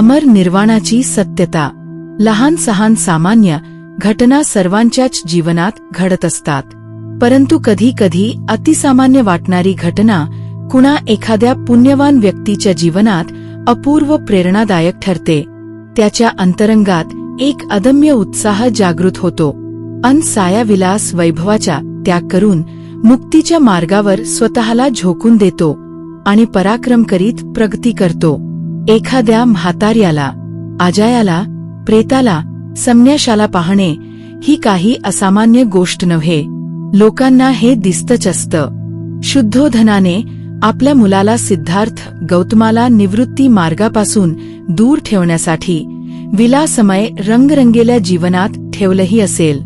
अमर निर्वाणाची सत्यता. लहान सहान सामान्य घटना सर्वांच्याच जीवनात घडत असतात. परंतु कधी कधी अतिसामान्य वाटणारी घटना कुणा एखाद्या पुण्यवान व्यक्तीच्या जीवनात अपूर्व प्रेरणादायक ठरते. त्याच्या अंतरंगात एक अदम्य उत्साह जागृत होतो. अन सायाविलास वैभवाच्या त्याग करून मुक्तीच्या मार्गावर स्वतःला झोकून देतो आणि पराक्रम करीत प्रगती करतो. एखाद्या म्हातार्याला आजायाला प्रेताला संन्याशाला पाहणे ही काही असामान्य गोष्ट नव्हे. लोकांना हे दिसतच असतं शुद्धोधनाने आपल्या मुलाला सिद्धार्थ गौतमाला निवृत्ती मार्गापासून दूर ठेवण्यासाठी विलासमय रंगरंगेल्या जीवनात ठेवलंही असेल.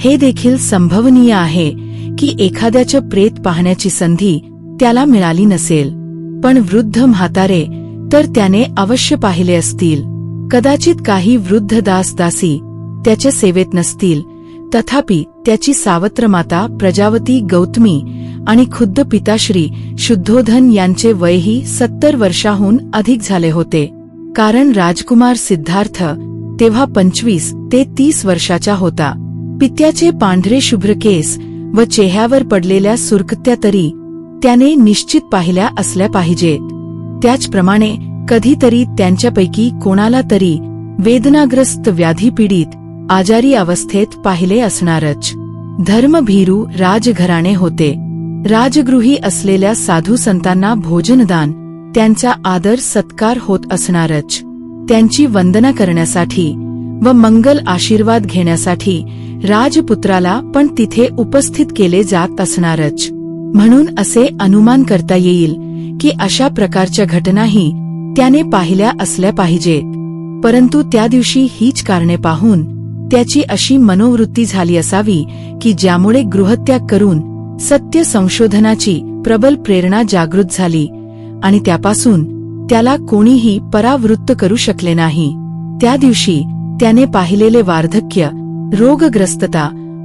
हे देखील संभवनीय आहे की एखाद्याचं प्रेत पाहण्याची संधी त्याला मिळाली नसेल. पण वृद्ध म्हातारे तर त्याने अवश्य पाहिले असतील. कदाचित काही वृद्ध दास दासी त्याच्या सेवेत नसतील. तथापि त्याची सावत्र माता प्रजावती गौतमी आणि खुद्द पिताश्री शुद्धोधन यांचे वयही सत्तर वर्षाहून अधिक झाले होते. कारण राजकुमार सिद्धार्थ तेव्हा पंचवीस ते तीस वर्षाचा होता. पित्याचे पांढरे शुभ्र केस व चेहऱ्यावर पडलेल्या सुरकत्या तरी त्याने निश्चित पाहिल्या असल्या पाहिजेत. त्याचप्रमाणे कधीतरी त्यांच्यापैकी कोणाला तरी वेदनाग्रस्त व्याधीपीडित आजारी अवस्थेत पाहिले असणारच. धर्मभीरू राजघराणे होते. राजगृही असलेल्या साधू संतांना भोजनदान त्यांचा आदर सत्कार होत असणारच. त्यांची वंदना करण्यासाठी व मंगल आशीर्वाद घेण्यासाठी राजपुत्राला पण तिथे उपस्थित केले जात असणारच. म्हणून असे अनुमान करता येईल की अशा प्रकारच्या घटनाही त्याने पाहिल्या असल्या पाहिजेत परंतु त्या दिवशी हीच कारणे पाहून त्याची अशी मनोवृत्ती झाली असावी की ज्यामुळे गृहत्याग करून सत्य संशोधनाची प्रबल प्रेरणा जागृत झाली आणि त्यापासून त्याला कोणीही परावृत्त करू शकले नाही. त्या दिवशी त्याने पाहिलेले वार्धक्य रोगग्रस्तता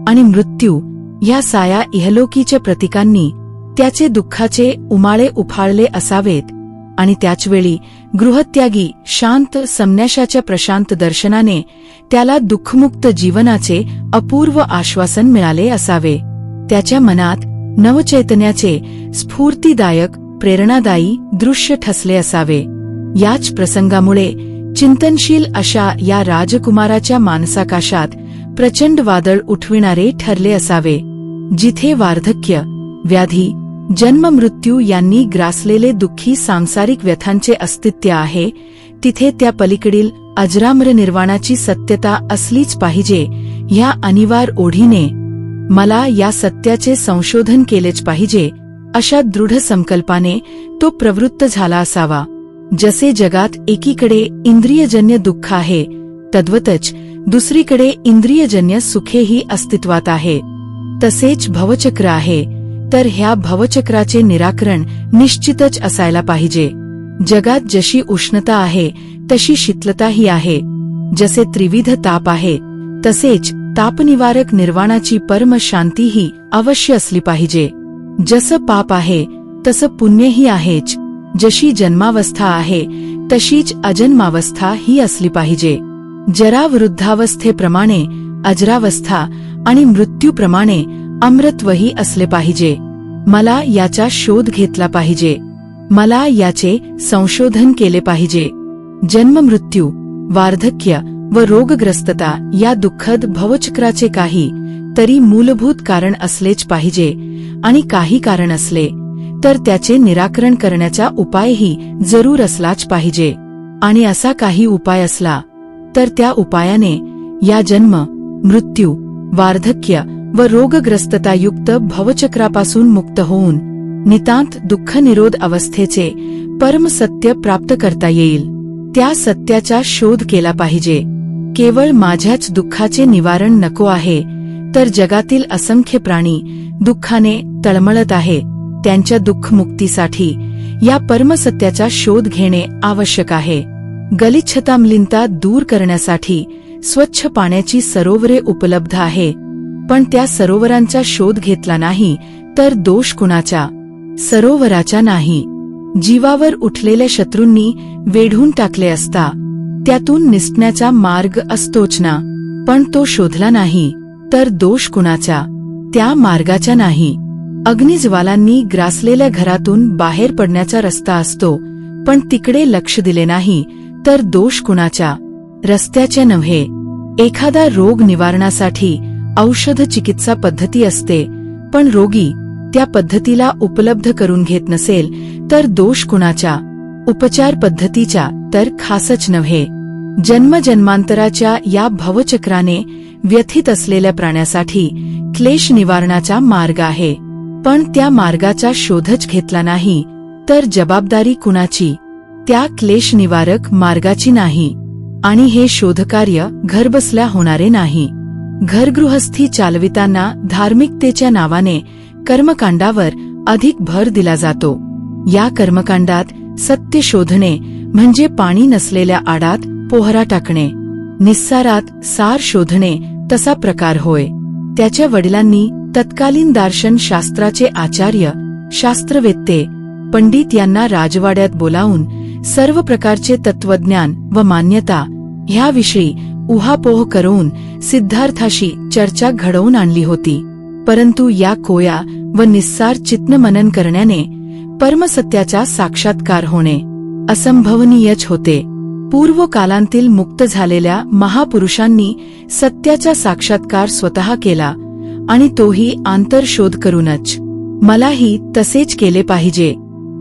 आणि मृत्यू ह्या साया इहलोकीच्या प्रतीकांनी त्याचे दुःखाचे उमाळे उफाळले असावेत आणि त्याचवेळी गृहत्यागी शांत संन्याशाच्या प्रशांत दर्शनाने त्याला दुःखमुक्त जीवनाचे अपूर्व आश्वासन मिळाले असावे. त्याच्या मनात नवचैतन्याचे स्फूर्तीदायक प्रेरणादायी दृश्य ठसले असावे. याच प्रसंगामुळे चिंतनशील अशा या राजकुमाराच्या मानसाकाशात प्रचंड वादळ उठविणारे ठरले असावे. जिथे वार्धक्य व्याधी जन्म मृत्यू यांनी ग्रासलेले दुःखी सांसारिक व्यथांचे अस्तित्व आहे. तिथे त्या पलीकडील अजराम्र निर्वाणाची सत्यता असलीच पाहिजे ह्या अनिवार ओढीने मला या सत्याचे संशोधन केलेच पाहिजे अशा दृढ संकल्पाने तो प्रवृत्त झाला असावा. जसे जगात एकीकडे इंद्रियजन्य दुःख आहे तद्वतच दुसरीकडे इंद्रियजन्य सुखेही अस्तित्वात आहे. तसेच भवचक्र आहे. तर ह्या भवचक्राचे निराकरण निश्चितच असायला पाहिजे. जगात जशी उष्णता आहे तशी शीतलताही आहे. जसे त्रिविध ताप आहे तसेच तापनिवारक निर्वाणाची परम शांतीही अवश्य असली पाहिजे. जसं पाप आहे तसं पुण्यही आहेच. जशी जन्मावस्था आहे तशीच अजन्मावस्था ही असली पाहिजे. जरा वृद्धावस्थेप्रमाणे अजरावस्था आणि मृत्यूप्रमाणे अमृतवही असले पाहिजे. मला याचा शोध घेतला पाहिजे. मला याचे संशोधन केले पाहिजे. जन्म मृत्यू वार्धक्य व रोगग्रस्तता या दुःखद भवचक्राचे काही तरी मूलभूत कारण असलेच पाहिजे आणि काही कारण असले तर त्याचे निराकरण करण्याचा उपायही जरूर असलाच पाहिजे. आणि असा काही उपाय असला तर त्या उपायाने या जन्म मृत्यू वार्धक्य व रोगग्रस्ततायुक्त भवचक्रापासून मुक्त होऊन नितांत दुःख निरोध अवस्थेचे परमसत्य प्राप्त करता येईल. त्या सत्याचा शोध केला पाहिजे. केवळ माझ्याच दुःखाचे निवारण नको आहे तर जगातील असंख्य प्राणी दुःखाने तळमळत आहे. त्यांच्या दुःखमुक्तीसाठी या परमसत्याचा शोध घेणे आवश्यक आहे. गलिच्छतामलिनता दूर करण्यासाठी स्वच्छ पाण्याची सरोवरे उपलब्ध आहे. पण त्या सरोवरांचा शोध घेतला नाही तर दोष कुणाचा? सरोवराचा नाही. जीवावर उठलेल्या शत्रूंनी वेढून टाकले असता त्यातून निसटण्याचा मार्ग असतोच ना. पण तो शोधला नाही तर दोष कुणाचा? त्या मार्गाचा नाही. अग्निज्वालांनी ग्रासलेल्या घरातून बाहेर पडण्याचा रस्ता असतो पण तिकडे लक्ष दिले नाही तर दोष कुणाच्या रस्त्याच्या नव्हे. एखादा रोग निवारणासाठी औषध चिकित्सा पद्धती असते पण रोगी त्या पद्धतीला उपलब्ध करून घेत नसेल तर दोष कुणाच्या? उपचार पद्धतीच्या तर खासच नव्हे. जन्मजन्मांतराच्या या भवचक्राने व्यथित असलेल्या प्राण्यासाठी क्लेश निवारणाचा मार्ग आहे. पण त्या मार्गाचा शोधच घेतला नाही तर जबाबदारी कुणाची? त्या क्लेश निवारक मार्गाची नाही. आणि हे शोधकार्य घरबसल्या होणारे नाही. घरगृहस्थी चालविताना धार्मिकतेच्या नावाने कर्मकांडावर अधिक भर दिला जातो. या कर्मकांडात सत्य शोधणे म्हणजे पाणी नसलेल्या आडात पोहरा टाकणे. निस्सारात सार शोधणे तसा प्रकार होय. त्याच्या वडिलांनी तत्कालीन दार्शन शास्त्राचे आचार्य शास्त्रवेत्ते पंडित यांना राजवाड्यात बोलावून सर्व प्रकारचे तत्वज्ञान व मान्यता ह्याविषयी उहापोह करून सिद्धार्थाशी चर्चा घडवून आणली होती. परंतु या कोया व निस्सार चित्नमनन करण्याने परमसत्याचा साक्षात्कार होणे असंभवनीयच होते. पूर्व कालांतील मुक्त झालेल्या महापुरुषांनी सत्याचा साक्षात्कार स्वतः केला आणि तोही आंतरशोध करूनच. मलाही तसेच केले पाहिजे.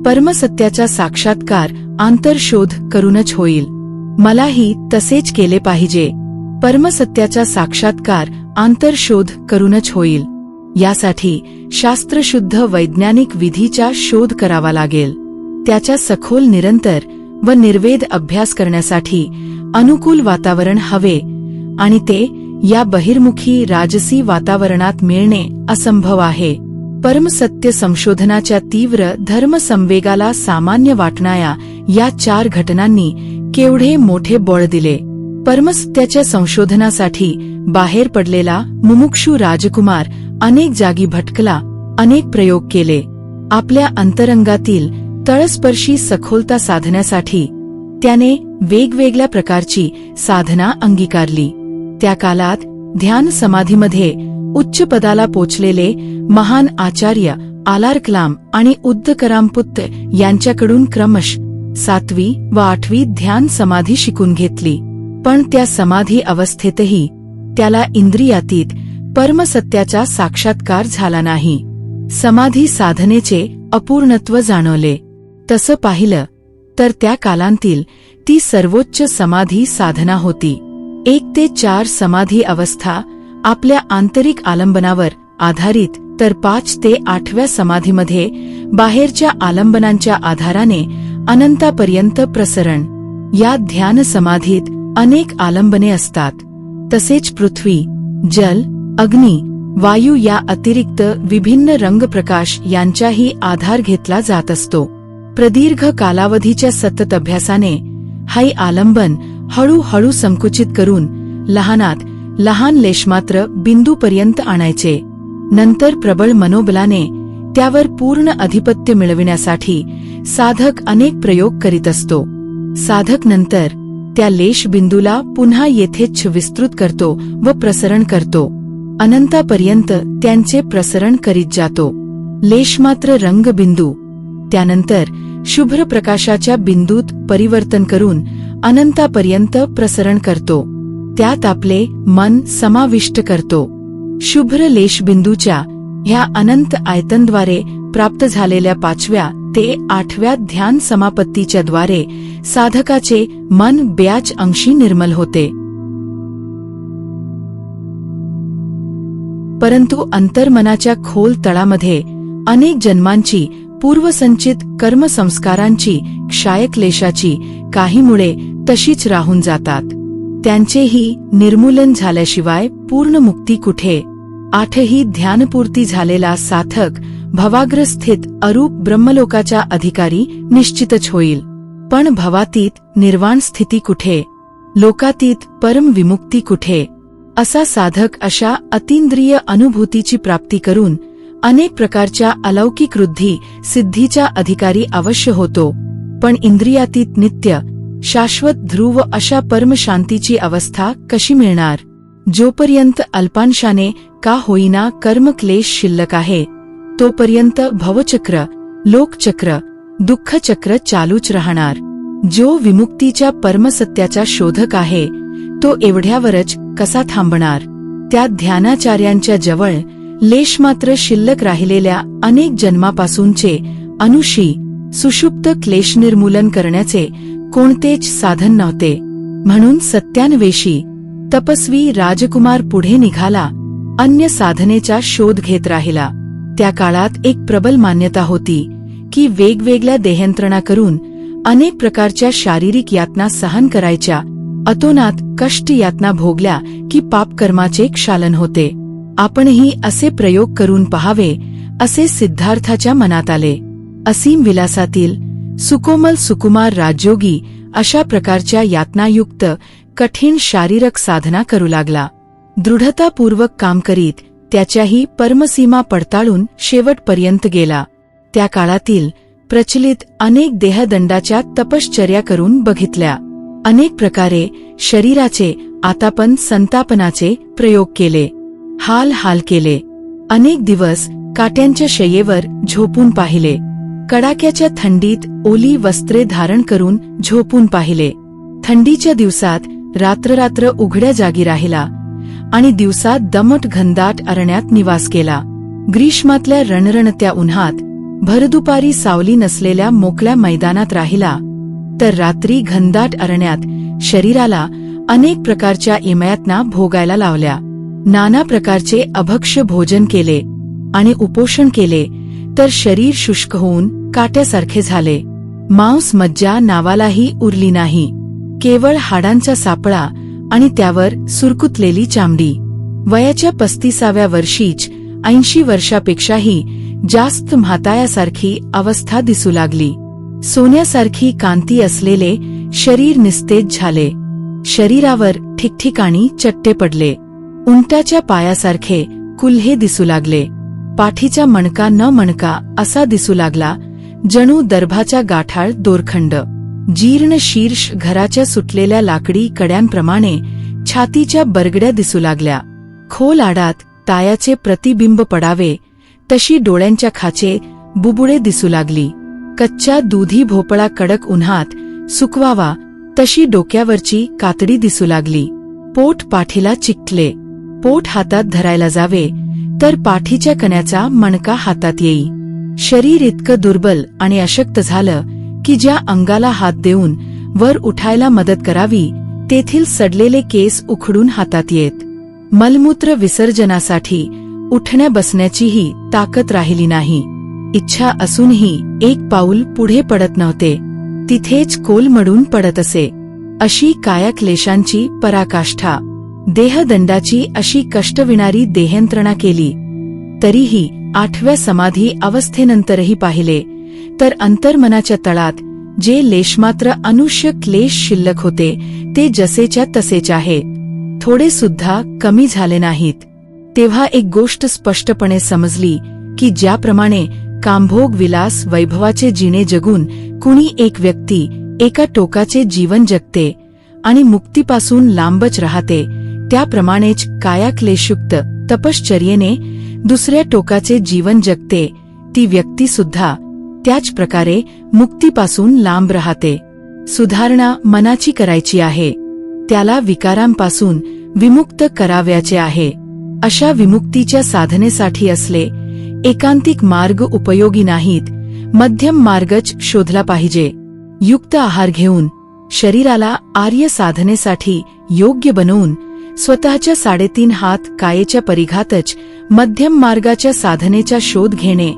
परमसत्याचा साक्षात्कार आंतरशोध करूनच होईल. मलाही तसेच केले पाहिजे. परमसत्याचा साक्षात्कार आंतरशोध करूनच होईल. यासाठी शास्त्रशुद्ध वैज्ञानिक विधीचा शोध करावा लागेल. त्याच्या सखोल निरंतर व निर्वेद अभ्यास करण्यासाठी अनुकूल वातावरण हवे आणि ते या बहिर्मुखी राजसी वातावरणात मिळणे असंभव आहे. परमसत्य संशोधनाच्या तीव्र धर्मसंवेगाला सामान्य वाटणाया या चार घटनांनी केवढे मोठे बळ दिले. परमसत्याच्या संशोधनासाठी बाहेर पडलेला मुमुक्षू राजकुमार अनेक जागी भटकला अनेक प्रयोग केले. आपल्या अंतरंगातील तळस्पर्शी सखोलता साधण्यासाठी त्याने वेगवेगळ्या प्रकारची साधना अंगीकारली. त्या काळात ध्यान समाधीमध्ये उच्च पदाला पोचलेले महान आचार्य आलार कलाम आणि उद्दकरामपुत्त यांच्याकडून क्रमश सातवी व आठवी ध्यान समाधी शिकून घेतली. पण त्या समाधी अवस्थेतही त्याला इंद्रियातीत परमसत्याचा साक्षात्कार झाला नाही. समाधी साधनेचे अपूर्णत्व जाणवले. तसं पाहिलं तर त्या कालांतील ती सर्वोच्च समाधी साधना होती. एक ते चार समाधी अवस्था आपल्या आंतरिक आलंबनावर आधारित तर पाच ते आठव्या समाधीमध्ये बाहेरच्या आलंबनांच्या आधाराने अनंतापर्यंत प्रसरण. या ध्यान समाधीत अनेक आलंबने असतात. तसेच पृथ्वी जल अग्नी वायू या अतिरिक्त विभिन्न रंगप्रकाश यांचाही आधार घेतला जात असतो. प्रदीर्घ कालावधीच्या सतत अभ्यासाने हाई आलंबन हळूहळू संकुचित करून लहानात लहान लेशमात्र बिंदूपर्यंत आणायचे. नंतर प्रबळ मनोबलाने त्यावर पूर्ण अधिपत्य मिळविण्यासाठी साधक अनेक प्रयोग करीत असतो. साधक नंतर त्या लेश बिंदूला पुन्हा येथेच विस्तृत करतो व प्रसरण करतो. अनंतापर्यंत त्यांचे प्रसरण करीत जातो. लेशमात्र रंगबिंदू. त्यानंतर शुभ्र प्रकाशाच्या बिंदूत परिवर्तन करून अनंतापर्यंत प्रसरण करतो. त्यात आपले मन समाविष्ट करतो. शुभ्र लेशबिंदूच्या ह्या अनंत आयतनद्वारे प्राप्त झालेल्या पाचव्या ते आठव्या ध्यान समापत्तीच्या द्वारे साधकाचे मन ब्याच अंशी निर्मल होते. परंतु अंतर्मनाच्या खोल तळामध्ये अनेक जन्मांची पूर्वसंचित कर्मसंस्कारांची क्षायक्लेशाची काही मुळे तशीच राहून जातात. त्यांचेही निर्मूलन झाल्याशिवाय पूर्ण मुक्ती कुठे? आठही ध्यानपूर्ती झालेला साधक भवाग्रस्थित अरूप ब्रह्मलोकाच्या अधिकारी निश्चितच होईल. पण भवातीत निर्वाण स्थिती कुठे? लोकातीत परम विमुक्ती कुठे? असा साधक अशा अतिंद्रिय अनुभूतीची प्राप्ती करून अनेक प्रकारच्या अलौकिक वृद्धी सिद्धीच्या अधिकारी अवश्य होतो. पण इंद्रियातीत नित्य शाश्वत ध्रुव अशा परमशांतीची अवस्था कशी मिळणार? जोपर्यंत अल्पांशाने का होईना कर्मक्लेश शिल्लक आहे तोपर्यंत भवचक्र लोकचक्र दुःखचक्र चालूच राहणार. जो विमुक्तीच्या परमसत्याचा शोधक आहे तो एवढ्यावरच कसा थांबणार? त्या ध्यानाचार्यांच्या जवळ लेशमात्र शिल्लक राहिलेल्या अनेक जन्मापासूनचे अनुषी सुषुप्त क्लेश निर्मूलन करण्याचे कोणतेच साधन नव्हते. म्हणून सत्यान्वेषी तपस्वी राजकुमार पुढे निघाला अन्य साधनेचा शोध घेत राहिला. त्या काळात एक प्रबल मान्यता होती की वेगवेगळ्या देहंत्रणा करून अनेक प्रकारच्या शारीरिक यातना सहन करायच्या अतोनात कष्ट यातना भोगल्या की पापकर्माचे क्षालन होते. आपणही असे प्रयोग करून पहावे असे सिद्धार्थाच्या मनात आले. असीम विलासातील सुकोमल सुकुमार राजयोगी अशा प्रकारच्या यातनायुक्त कठीण शारीरक साधना करू लागला. दृढतापूर्वक काम करीत त्याच्याही परमसीमा पडताळून शेवटपर्यंत गेला. त्या काळातील प्रचलित अनेक देहदंडाच्या तपश्चर्या करून बघितल्या. अनेक प्रकारे शरीराचे आतापण संतापनाचे प्रयोग केले. हाल हाल केले. अनेक दिवस काट्यांच्या शयेवर झोपून पाहिले. कडाक्याच्या थंडीत ओली वस्त्रे धारण करून झोपून पाहिले. थंडीच्या दिवसात रात्ररात्र उघड्या जागी राहिला आणि दिवसात दमट घनदाट अरण्यात निवास केला. ग्रीष्मातल्या रणरणत्या उन्हात भरदुपारी सावली नसलेल्या मोकळ्या मैदानात राहिला तर रात्री घनदाट अरण्यात शरीराला अनेक प्रकारच्या इमयातना भोगायला लावल्या. नाना प्रकारचे अभक्ष भोजन केले आणि उपोषण केले तर शरीर शुष्क होऊन काट्यासारखे झाले. मांस मज्जा नावालाही उरली नाही. केवळ हाडांचा सापळा आणि त्यावर सुरकुतलेली चामडी. वयाच्या पस्तीसाव्या वर्षीच ऐंशी वर्षापेक्षाही जास्त म्हातायासारखी अवस्था दिसू लागली. सोन्यासारखी कांती असलेले शरीर निस्तेज झाले. शरीरावर ठिकठिकाणी चट्टे पडले. उंटाच्या पायासारखे कुल्हे दिसू लागले. पाठीचा मणका न मणका असा दिसू लागला जणू दर्भाच्या गाठाळ दोरखंड. जीर्ण शीर्ष घराच्या सुटलेल्या लाकडी कड्यांप्रमाणे छातीच्या बरगड्या दिसू लागल्या. खोल आडात तायाचे प्रतिबिंब पडावे तशी डोळ्यांच्या खाचे बुबुळे दिसू लागली. कच्च्या दुधी भोपळा कडक उन्हात सुकवावा तशी डोक्यावरची कातडी दिसू लागली. पोट पाठीला चिकटले. पोट हातात धरायला जावे तर पाठीच्या कण्याचा मणका हातात येई. शरीर इतकं दुर्बल आणि अशक्त झालं की ज्या अंगाला हात देऊन वर उठायला मदत करावी तेथील सडलेले केस उखडून हातात येत. मलमूत्र विसर्जनासाठी उठण्या बसण्याचीही ताकद राहिली नाही. इच्छा असूनही एक पाऊल पुढे पडत नव्हते. तिथेच कोलमडून पडत असे. अशी कायाक्लेशांची पराकाष्ठा. देहदंडाची अशी कष्टविणारी देहयंत्रणा केली. तरीही आठव्या समाधी अवस्थेनंतरही पाहिले तर अंतर्मनाच्या तळात जे लेशमात्र अनुष्य क्लेश शिल्लक होते ते जसेच्या तसेच आहे. थोडे सुद्धा कमी झाले नाहीत. तेव्हा एक गोष्ट स्पष्टपणे समजली की ज्याप्रमाणे कांभोग विलास वैभवाचे जिणे जगून कुणी एक व्यक्ती एका टोकाचे जीवन जगते आणि मुक्तीपासून लांबच राहते त्याप्रमाणेच कायाक्लेशयुक्त तपश्चर्येने दुसऱ्या टोकाचे जीवन जगते ती व्यक्ती सुद्धा त्याच प्रकारे मुक्तीपासून लांब राहते. सुधारणा मनाची करायची आहे. त्याला विकारांपासून विमुक्त कराव्याचे आहे. अशा विमुक्तीच्या साधनेसाठी असले एकांतिक मार्ग उपयोगी नाहीत मध्यम मार्गच शोधला पाहिजे. युक्त आहार घेऊन शरीराला आर्य साधनेसाठी योग्य बनवून स्वतःच्या साडेतीन हात कायेच्या परिघातच मध्यम मार्गाच्या साधनेचा शोध घेणे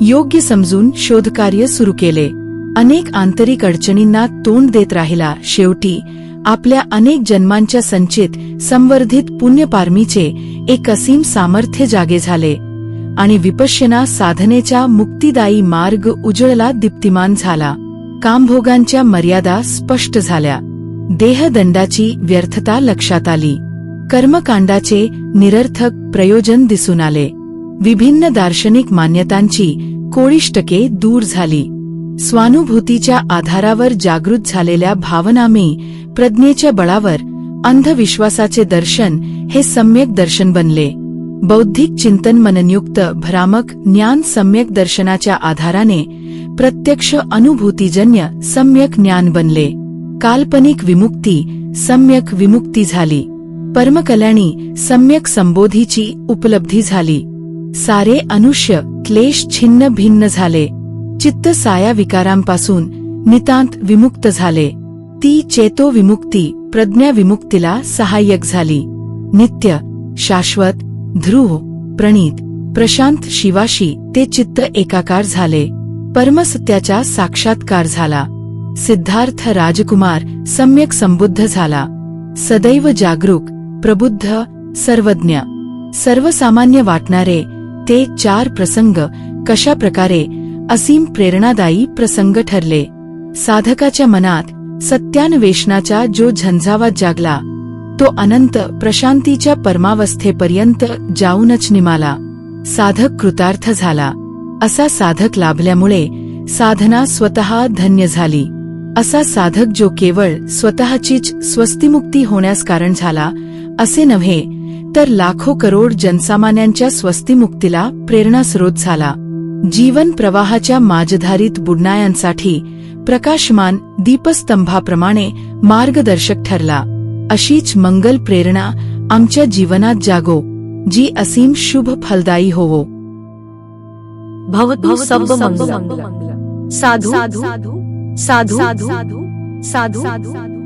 योग्य समजून शोधकार्य सुरू केले. अनेक आंतरिक अडचणींना तोंड देत राहिला शेवटी आपल्या अनेक जन्मांच्या संचित संवर्धित पुण्यपारमीचे एक असीम सामर्थ्य जागे झाले आणि विपश्यना साधनेचा मुक्तिदायी मार्ग उजळला दीप्तिमान झाला. कामभोगांच्या मर्यादा स्पष्ट झाल्या. देहदंडाची व्यर्थता लक्षात आली. कर्मकांडाचे निरर्थक प्रयोजन दिसून आले. विभिन्न दार्शनिक मान्यतांची कोळिष्टके दूर झाली. स्वानुभूतीच्या आधारावर जागृत झालेल्या भावनामे प्रज्ञेच्या बळावर अंधविश्वासाचे दर्शन हे सम्यक दर्शन बनले. बौद्धिक चिंतन मननयुक्त भ्रामक ज्ञान सम्यक दर्शनाच्या आधाराने प्रत्यक्ष अनुभूतीजन्य सम्यक ज्ञान बनले. काल्पनिक विमुक्ती सम्यक विमुक्ती झाली. परमकल्याणी सम्यक संबोधीची उपलब्धी झाली. सारे अनुष्य क्लेश छिन्न भिन्न झाले. चित्त साया विकारांपासून नितांत विमुक्त झाले. ती चेतो विमुक्ती प्रज्ञा विमुक्तीला सहाय्यक झाली. नित्य शाश्वत ध्रुव प्रणीत प्रशांत शिवाशी ते चित्त एकाकार झाले. परमसत्याचा साक्षात्कार झाला. सिद्धार्थ राजकुमार सम्यक संबुद्ध झाला. सदैव जागरूक प्रबुद्ध सर्वज्ञ सर्वसामान्य वाटणारे ते चार प्रसंग कशा प्रकारे असीम प्रेरणादायी प्रसंग ठरले. साधकाच्या मनात सत्यान्वेषणाचा जो झंझावात जागला तो अनंत प्रशांतीच्या परमावस्थेपर्यंत जाऊनच निमाला. साधक कृतार्थ झाला. असा साधक लाभल्यामुळे साधना स्वतः धन्य झाली. असा साधक जो केवळ स्वतःचीच स्वस्तिमुक्ती होण्यास कारण झाला असे नव्हे तर लाखो करोड जनसामान्यांच्या स्वस्तिमुक्तीला प्रेरणास्रोत झाला जीवन प्रवाहाच्या माजधारीत बुडणायांसाठी प्रकाशमान दीपस्तंभाप्रमाणे मार्गदर्शक ठरला अशीच मंगल प्रेरणा आमच्या जीवनात जागो जी असीम शुभ फलदायी होवो भवतु सब मंगलम साधु साधु साधु साधु साधु